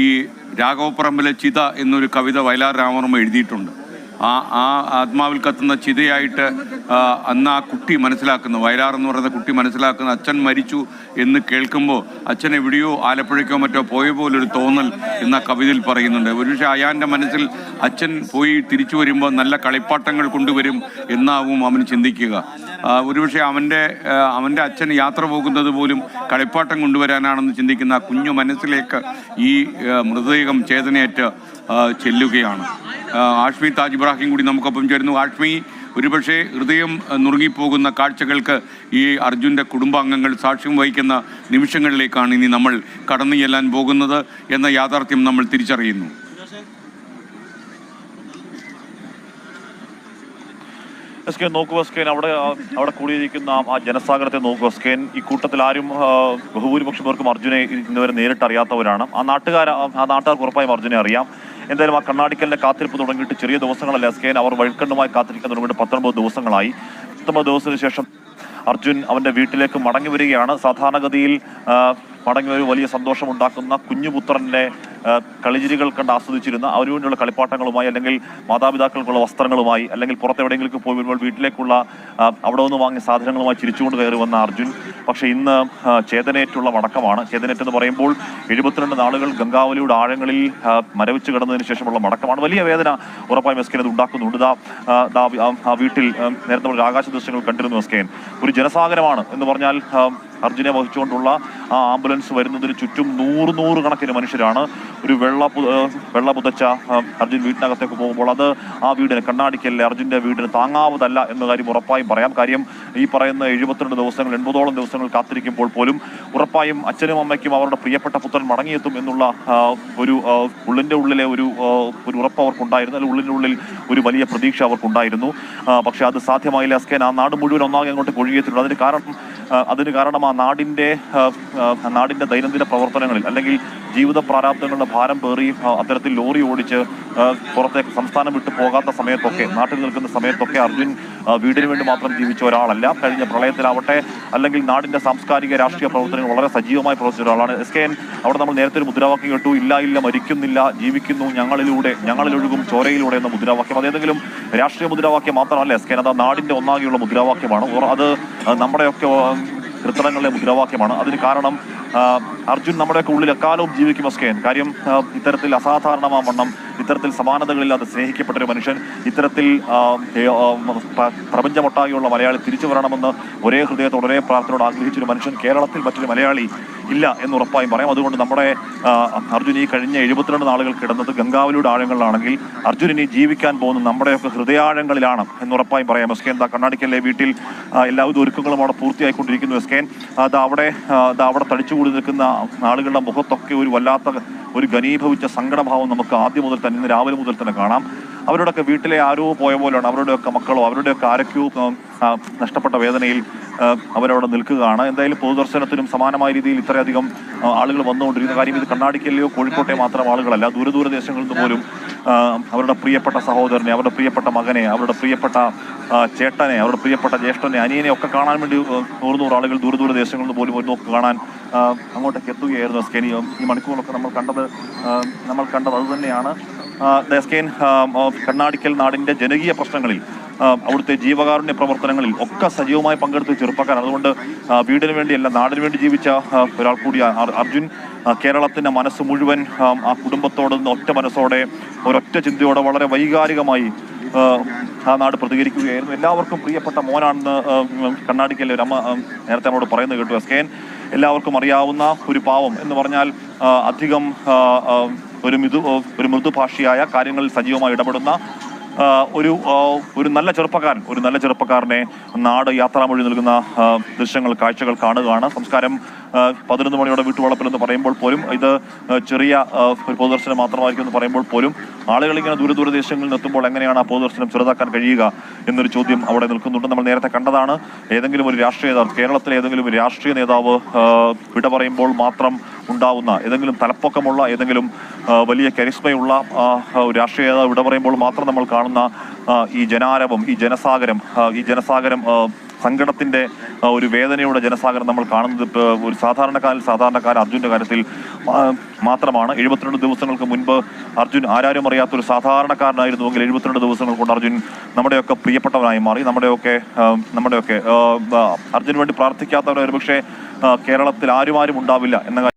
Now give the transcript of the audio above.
ഈ രാഘവപ്പറമ്പിലെ ചിത എന്നൊരു കവിത വയലാർ രാമവർമ്മ എഴുതിയിട്ടുണ്ട്. ആ ആ ആത്മാവിൽ കത്തുന്ന ചിതയായിട്ട് അന്ന് ആ കുട്ടി മനസ്സിലാക്കുന്നു. വയലാർ എന്ന് പറയുന്ന കുട്ടി മനസ്സിലാക്കുന്നു. അച്ഛൻ മരിച്ചു എന്ന് കേൾക്കുമ്പോൾ അച്ഛൻ എവിടെയോ ആലപ്പുഴയ്ക്കോ മറ്റോ പോയ പോലൊരു തോന്നൽ എന്ന കവിതയിൽ പറയുന്നുണ്ട്. ഒരുപക്ഷെ അയാന്റെ മനസ്സിൽ അച്ഛൻ പോയി തിരിച്ചു വരുമ്പോൾ നല്ല കളിപ്പാട്ടങ്ങൾ കൊണ്ടുവരും എന്നാവും അവൻ ചിന്തിക്കുക. ഒരുപക്ഷെ അവന്റെ അവന്റെ അച്ഛൻ യാത്ര പോകുന്നത് പോലും കളിപ്പാട്ടം കൊണ്ടുവരാനാണെന്ന് ചിന്തിക്കുന്ന ആ കുഞ്ഞു മനസ്സിലേക്ക് ഈ മൃതദേഹം ചേതനയേറ്റ് ചെല്ലുകയാണ്. ആഷ്മി താജ് ഇബ്രാഹിം കൂടി നമുക്കൊപ്പം ചേരുന്നു. ആഷ്മി ഒരുപക്ഷെ ഹൃദയം നുറുങ്ങിപ്പോകുന്ന കാഴ്ചകൾക്ക് ഈ അർജുന്റെ കുടുംബാംഗങ്ങൾ സാക്ഷ്യം വഹിക്കുന്ന നിമിഷങ്ങളിലേക്കാണ് ഇനി നമ്മൾ കടന്നു ചെല്ലാൻ പോകുന്നത് എന്ന യാഥാർത്ഥ്യം നമ്മൾ തിരിച്ചറിയുന്നു. എസ് കെ നോക്കൂ അവിടെ അവിടെ കൂടിയിരിക്കുന്ന ആ ജനസാഗരത്തെ നോക്കൂ എസ് ഈ കൂട്ടത്തിൽ ആരും ബഹുഭൂരിപക്ഷം പേർക്കും അർജുനെ ഇന്നുവരെ നേരിട്ട് അറിയാത്തവരാണ് ആ നാട്ടുകാർ ആ നാട്ടുകാർക്ക് ഉറപ്പായും അർജുനെ അറിയാം. എന്തായാലും ആ കണ്ണാടിക്കലിന്റെ കാത്തിരിപ്പ് തുടങ്ങിയിട്ട് ചെറിയ ദിവസങ്ങളല്ല. എസ് കെ അവർ വഴിക്കണ്ണുമായി കാത്തിരിക്കാൻ തുടങ്ങിയിട്ട് പത്തൊൻപത് ദിവസങ്ങളായി. പത്തൊമ്പത് ദിവസത്തിന് ശേഷം അർജുൻ അവന്റെ വീട്ടിലേക്ക് മടങ്ങി വരികയാണ്. സാധാരണഗതിയിൽ മടങ്ങി ഒരു വലിയ സന്തോഷമുണ്ടാക്കുന്ന കുഞ്ഞുപുത്രന്റെ കളിചിരികൾ കണ്ട് ആസ്വദിച്ചിരുന്ന അവന് വേണ്ടിയുള്ള കളിപ്പാട്ടങ്ങളുമായി അല്ലെങ്കിൽ മാതാപിതാക്കൾക്കുള്ള വസ്ത്രങ്ങളുമായി അല്ലെങ്കിൽ പുറത്തെവിടെയെങ്കിലും പോയി വരുമ്പോൾ വീട്ടിലേക്കുള്ള അവിടെ നിന്ന് വാങ്ങിയ സാധനങ്ങളുമായി ചിരിച്ചുകൊണ്ട് കയറി വന്ന അർജുൻ. പക്ഷേ ഇന്ന് ചേതനേറ്റുള്ള മടക്കമാണ്. ചേതനേറ്റ് എന്ന് പറയുമ്പോൾ എഴുപത്തിരണ്ട് നാളുകൾ ഗംഗാവലിയുടെ ആഴങ്ങളിൽ മരവിച്ച് കിടന്നതിന് ശേഷമുള്ള മടക്കമാണ്. വലിയ വേദന ഉറപ്പായും എസ്കേൻ അത് ഉണ്ടാക്കുന്നുണ്ട്. ആ, വീട്ടിൽ നേരത്തെ ആകാശ ദൃശ്യങ്ങൾ കണ്ടിരുന്നു എസ്കേൻ ഒരു ജനസാഗരമാണ് എന്ന് പറഞ്ഞാൽ അർജുനെ വഹിച്ചുകൊണ്ടുള്ള ആ ആംബുലൻസ് വരുന്നതിന് ചുറ്റും നൂറ് നൂറ് കണക്കിന് മനുഷ്യരാണ്. ഒരു വെള്ള വെള്ള പുതച്ച അർജുൻ വീട്ടിനകത്തേക്ക് പോകുമ്പോൾ അത് ആ വീടിന് കണ്ണാടിക്കല്ലേ അർജുന്റെ വീടിന് താങ്ങാവതല്ല എന്ന കാര്യം ഉറപ്പായും പറയാം. കാര്യം ഈ പറയുന്ന എഴുപത്തിരണ്ട് ദിവസങ്ങൾ എൺപതോളം ദിവസങ്ങൾ കാത്തിരിക്കുമ്പോൾ പോലും ഉറപ്പായും അച്ഛനും അമ്മയ്ക്കും അവരുടെ പ്രിയപ്പെട്ട പുത്രൻ മടങ്ങിയെത്തും എന്നുള്ള ഒരു ഉള്ളിന്റെ ഉള്ളിലെ ഒരു ഒരു ഉറപ്പ് അവർക്കുണ്ടായിരുന്നു. അല്ലെങ്കിൽ ഉള്ളിന്റെ ഉള്ളിൽ ഒരു വലിയ പ്രതീക്ഷ അവർക്കുണ്ടായിരുന്നു. പക്ഷേ അത് സാധ്യമായില്ല. അസ്കേൻ ആ നാട് മുഴുവൻ ഒന്നാകെ അങ്ങോട്ട് കൊഴുകിയെത്തിയിട്ടുണ്ട് അതിന് കാരണം അതിന് കാരണം നാടിന്റെ നാടിന്റെ ദൈനംദിന പ്രവർത്തനങ്ങളിൽ അല്ലെങ്കിൽ ജീവിത പ്രാരാബ്ദങ്ങളുടെ ഭാരം പേറി അത്തരത്തിൽ ലോറി ഓടിച്ച് പുറത്തേക്ക് സംസ്ഥാനം വിട്ടു പോകാത്ത സമയത്തൊക്കെ നാട്ടിൽ നിൽക്കുന്ന സമയത്തൊക്കെ അർജുൻ വീടിന് വേണ്ടി മാത്രം ജീവിച്ച ഒരാളല്ല. കഴിഞ്ഞ പ്രളയത്തിലാവട്ടെ അല്ലെങ്കിൽ നാടിന്റെ സാംസ്കാരിക രാഷ്ട്രീയ പ്രവർത്തനങ്ങൾ വളരെ സജീവമായി പ്രവർത്തിച്ച ഒരാളാണ്. എസ് കെ എൻ അവിടെ നമ്മൾ നേരത്തെ ഒരു മുദ്രാവാക്യം കേട്ടു. ഇല്ല ഇല്ല മരിക്കുന്നില്ല ജീവിക്കുന്നു ഞങ്ങളിലൂടെ ഞങ്ങളിലൊഴുകും ചോരയിലൂടെ എന്ന മുദ്രാവാക്യം. അതേതെങ്കിലും രാഷ്ട്രീയ മുദ്രാവാക്യം മാത്രമല്ല എസ് കെ എൻ അത് നാടിന്റെ ഒന്നാകെയുള്ള മുദ്രാവാക്യമാണ്. അത് നമ്മുടെയൊക്കെ ആ, കൃത്തടങ്ങളിലെ മുദ്രാവാക്യമാണ്. അതിന് കാരണം അർജുൻ നമ്മുടെയൊക്കെ ഉള്ളിൽ എക്കാലവും ജീവിക്കും എസ്കേൻ കാര്യം ഇത്തരത്തിൽ അസാധാരണമാ വണ്ണം ഇത്തരത്തിൽ സമാനതകളില്ലാതെ സ്നേഹിക്കപ്പെട്ട ഒരു മനുഷ്യൻ ഇത്തരത്തിൽ പ്രപഞ്ചമൊട്ടാകെയുള്ള മലയാളി തിരിച്ചു വരണമെന്ന് ഒരേ ഹൃദയത്തോട് ഒരേ പ്രാർത്ഥനയോട് ആഗ്രഹിച്ചൊരു മനുഷ്യൻ കേരളത്തിൽ മറ്റൊരു മലയാളി ഇല്ല എന്ന് ഉറപ്പായും പറയാം. അതുകൊണ്ട് നമ്മുടെ അർജുൻ ഈ കഴിഞ്ഞ എഴുപത്തിരണ്ട് നാളുകൾ കിടന്നത് ഗംഗാവലിയുടെ ആഴങ്ങളിലാണെങ്കിൽ അർജുൻ ഇനി ജീവിക്കാൻ പോകുന്നത് നമ്മുടെയൊക്കെ ഹൃദയാഴങ്ങളിലാണ് എന്ന് ഉറപ്പായും പറയാം. എസ്കേൻ ദാ കണ്ണാടിക്കല്ലേ വീട്ടിൽ എല്ലാവിധ ഒരുക്കങ്ങളും അവിടെ പൂർത്തിയായിക്കൊണ്ടിരിക്കുന്നു. എസ്കേൻ അത് അവിടെ അവിടെ തടിച്ചുകൂടി നിൽക്കുന്ന ആളുകളുടെ മുഖത്തൊക്കെ ഒരു വല്ലാത്ത ഒരു ഘനീഭവിച്ച സങ്കടഭാവം നമുക്ക് ആദ്യം മുതൽ തന്നെ ഇന്ന് രാവിലെ മുതൽ തന്നെ കാണാം. അവരുടെയൊക്കെ വീട്ടിലെ ആരോ പോയ പോലെയാണ് അവരുടെയൊക്കെ മക്കളോ അവരുടെയൊക്കെ ആരൊക്കെയോ നഷ്ടപ്പെട്ട വേദനയിൽ അവരവിടെ നിൽക്കുകയാണ്. എന്തായാലും പൊതുദർശനത്തിനും സമാനമായ രീതിയിൽ ഇത്രയധികം ആളുകൾ വന്നുകൊണ്ടിരിക്കുന്ന കാര്യം ഇത് കണ്ണാടിക്കല്ലയോ കോഴിക്കോട്ടെ മാത്രം ആളുകളല്ല. ദൂര ദൂര ദേശങ്ങളിൽ നിന്ന് പോലും അവരുടെ പ്രിയപ്പെട്ട സഹോദരനെ അവരുടെ പ്രിയപ്പെട്ട മകനെ അവരുടെ പ്രിയപ്പെട്ട ചേട്ടനെ അവരുടെ പ്രിയപ്പെട്ട ജ്യേഷ്ഠനെ അനിയനെ ഒക്കെ കാണാൻ വേണ്ടി നൂറ് നൂറ് ആളുകൾ ദൂരദൂര ദൂര ദേശങ്ങളിൽ നിന്ന് പോലും ഒരു നോക്ക് കാണാൻ അങ്ങോട്ടേക്ക് എത്തുകയായിരുന്നു സ്കെനി ഈ മണിക്കൂറൊക്കെ നമ്മൾ കണ്ടത് നമ്മൾ കണ്ടത് അതുതന്നെയാണ് തന്നെയാണ്. ദസ്കേൻ കണ്ണാടിക്കൽ നാടിന്റെ ജനകീയ പ്രശ്നങ്ങളിൽ അവിടുത്തെ ജീവകാരുണ്യ പ്രവർത്തനങ്ങളിൽ ഒക്കെ സജീവമായി പങ്കെടുത്ത ചെറുപ്പക്കാരൻ അതുകൊണ്ട് വീടിന് വേണ്ടിയല്ല നാടിന് വേണ്ടി ജീവിച്ച ഒരാൾ കൂടി അർജുൻ കേരളത്തിന്റെ മനസ്സ് മുഴുവൻ ആ, കുടുംബത്തോട് ഒറ്റ മനസ്സോടെ ഒരൊറ്റ ചിന്തയോടെ വളരെ വൈകാരികമായി ആ, നാട് പ്രതികരിക്കുകയായിരുന്നു. എല്ലാവർക്കും പ്രിയപ്പെട്ട മോനാണെന്ന് കണ്ണാടിക്കല്ലേ ഒരു അമ്മ നേരത്തെ നമ്മളോട് പറയുന്നത് കേട്ടു എസ് കെ എല്ലാവർക്കും അറിയാവുന്ന ഒരു പാവം എന്ന് പറഞ്ഞാൽ അധികം ഒരു മൃദു ഒരു മൃദുഭാഷിയായ കാര്യങ്ങളിൽ സജീവമായി ഇടപെടുന്ന ഒരു ഒരു നല്ല ചെറുപ്പക്കാരൻ ഒരു നല്ല ചെറുപ്പക്കാരനെ നാട് യാത്രാമൊഴി നൽകുന്ന ദൃശ്യങ്ങൾ കാഴ്ചകൾ കാണുകയാണ്. സംസ്കാരം പതിനൊന്ന് മണിയോടെ വീട്ടുവളപ്പിൽ എന്ന് പറയുമ്പോൾ പോലും ഇത് ചെറിയ ഒരു പൊതുദർശനം മാത്രമായിരിക്കും എന്ന് പറയുമ്പോൾ പോലും ആളുകൾ ഇങ്ങനെ ദൂര നിന്നെത്തുമ്പോൾ എങ്ങനെയാണ് ആ പൊതുദർശനം ചെറുതാക്കാൻ കഴിയുക എന്നൊരു ചോദ്യം അവിടെ നിൽക്കുന്നുണ്ട്. നമ്മൾ നേരത്തെ കണ്ടതാണ് ഏതെങ്കിലും ഒരു രാഷ്ട്രീയ നേതാവ് കേരളത്തിലെ ഏതെങ്കിലും ഒരു രാഷ്ട്രീയ നേതാവ് വിട പറയുമ്പോൾ മാത്രം ഉണ്ടാവുന്ന ഏതെങ്കിലും തലപ്പൊക്കമുള്ള ഏതെങ്കിലും വലിയ കരിസ്മയുള്ള രാഷ്ട്രീയ നേതാവ് ഇവിടെ പറയുമ്പോൾ മാത്രം നമ്മൾ കാണുന്ന ഈ ജനാരവം ഈ ജനസാഗരം ഈ ജനസാഗരം സങ്കടത്തിന്റെ ഒരു വേദനയുടെ ജനസാഗരം നമ്മൾ കാണുന്നത് ഒരു സാധാരണക്കാരിൽ സാധാരണക്കാരൻ അർജുന്റെ കാര്യത്തിൽ മാത്രമാണ്. എഴുപത്തിരണ്ട് ദിവസങ്ങൾക്ക് മുൻപ് അർജുൻ ആരാരും അറിയാത്ത ഒരു സാധാരണക്കാരനായിരുന്നുവെങ്കിൽ എഴുപത്തിരണ്ട് ദിവസങ്ങൾ കൊണ്ട് അർജുൻ നമ്മുടെയൊക്കെ പ്രിയപ്പെട്ടവനായി മാറി. നമ്മുടെയൊക്കെ നമ്മുടെയൊക്കെ അർജുന് വേണ്ടി പ്രാർത്ഥിക്കാത്തവരൊരു പക്ഷേ കേരളത്തിൽ ആരും ആരും ഉണ്ടാവില്ല എന്ന